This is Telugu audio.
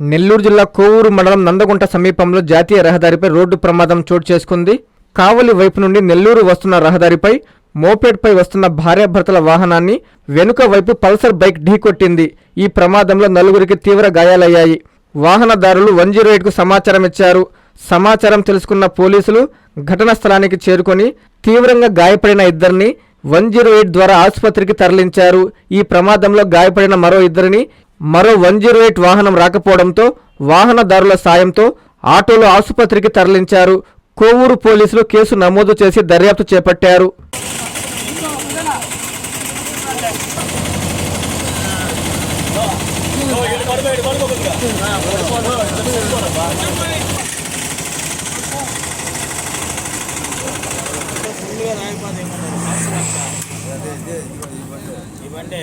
నెల్లూరు జిల్లా కోవూరు మండలం నందగుంట సమీపంలో జాతీయ రహదారిపై రోడ్డు ప్రమాదం చోటు చేసుకుంది. కావలి వైపు నుండి నెల్లూరు వస్తున్న రహదారిపై మోపేట్పై వస్తున్న భార్యాభర్తల వాహనాన్ని వెనుక వైపు పల్సర్ బైక్ ఢీకొట్టింది. ఈ ప్రమాదంలో నలుగురికి తీవ్ర గాయాలయ్యాయి. వాహనదారులు వన్ జీరో ఎయిట్కు సమాచారం ఇచ్చారు. సమాచారం తెలుసుకున్న పోలీసులు ఘటనా స్థలానికి చేరుకొని తీవ్రంగా గాయపడిన ఇద్దరిని వన్ జీరో ఎయిట్ ద్వారా ఆసుపత్రికి తరలించారు. ఈ ప్రమాదంలో గాయపడిన మరో ఇద్దరిని మరో వన్ జీరో ఎయిట్ వాహనం రాకపోవడంతో వాహనదారుల సాయంతో ఆటోలో ఆసుపత్రికి తరలించారు. కోవూరు పోలీసులు కేసు నమోదు చేసి దర్యాప్తు చేపట్టారు. ఇవ్వండి.